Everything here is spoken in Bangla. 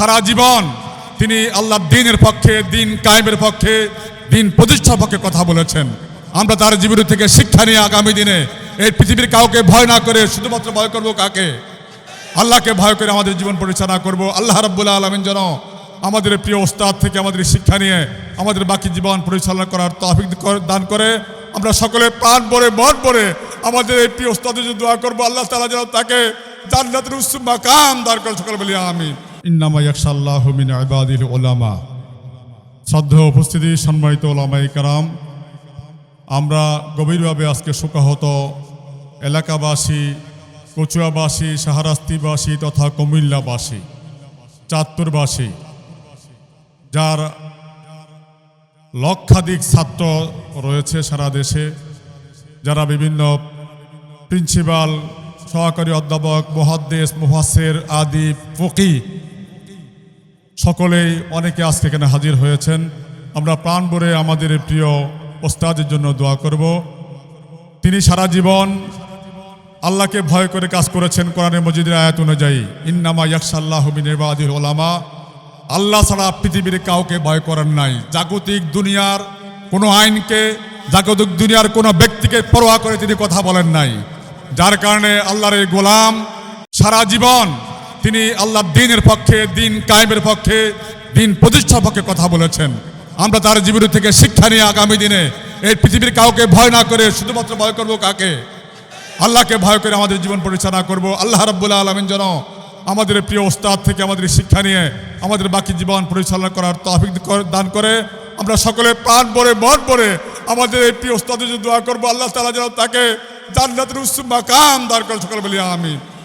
সারা জীবন তিনি আল্লাহ দিনের পক্ষে, দিন কায়েমের পক্ষে, দিন প্রতিষ্ঠার পক্ষে কথা বলেছেন। আমরা তার জীবনী থেকে শিক্ষা নিয়ে আগামী দিনে এই পৃথিবীর কাউকে ভয় না করে, শুধুমাত্র ভয় করব কাকে? আল্লাহকে ভয় করে আমাদের জীবন পরিচালনা করব। আল্লাহ রাব্বুল আলমিন যেন আমাদের প্রিয় ওস্তাদ থেকে আমাদের শিক্ষা নিয়ে আমাদের বাকি জীবন পরিচালনা করার তহফিক দান করে। আমরা সকলে প্রাণ ভরে, মন ভরে আমাদের এই প্রিয় ওস্তাদের জন্য দোয়া করব। আল্লাহ তালা যেন তাকে জান্নাতের উসুম মাকাম দান করে সকলে বলি আমি ইন্নামা ইয়াকশাল্লাহু শ্রদ্ধা উপস্থিতি, সম্মানিত ওলামাই কারাম, আমরা গভীরভাবে আজকে শোকাহত এলাকাবাসী, কচুয়াবাসী সাহারাস্তিবাসী তথা কুমিল্লাবাসী, চাঁদপুরবাসী, যার লক্ষাধিক ছাত্র রয়েছে সারা দেশে, যারা বিভিন্ন প্রিন্সিপাল, সহকারী অধ্যাপক মহাদ্দেশ মুহাসের আদি ফকি সকলেই অনেকে আজকে এখানে হাজির হয়েছেন। আমরা প্রাণ ভরে আমাদের প্রিয় ওস্তাদের জন্য দোয়া করব। তিনি সারা জীবন আল্লাহকে ভয় করে কাজ করেছেন কোরআনের মজিদের আয়াত অনুযায়ী। ইন্নামা ইয়াকশাল্লাহ বিনির্বাদিল ওলামা আল্লাহ ছাড়া পৃথিবীর কাউকে ভয় করেন নাই। জাগতিক দুনিয়ার কোনো আইনকে, জাগতিক দুনিয়ার কোনো ব্যক্তিকে পরোয়া করে তিনি কথা বলেন নাই। যার কারণে আল্লাহর এই গোলাম সারা জীবন তিনি আল্লাহ দিনের পক্ষে, দিন কায়েমের পক্ষে, দিন প্রতিষ্ঠার পক্ষে কথা বলেছেন। আমরা তার জীবনী থেকে শিক্ষা নিয়ে আগামী দিনে এই পৃথিবীর কাউকে ভয় না করে, শুধুমাত্র ভয় করব কাকে? আল্লাহকে ভয় করে আমাদের জীবন পরিচালনা করব। আল্লাহ রাব্বুল আলমিন যেন আমাদের প্রিয় ওস্তাদ থেকে আমাদের শিক্ষা নিয়ে আমাদের বাকি জীবন পরিচালনা করার তহফিক দান করে। আমরা সকলে প্রাণ ভরে, মন ভরে আমাদের এই প্রিয় ওস্তাদের দোয়া করব। আল্লাহ তালা যেন তাকে জান্নাতের উসুম মাকাম দান করে। সকলে বলি আমি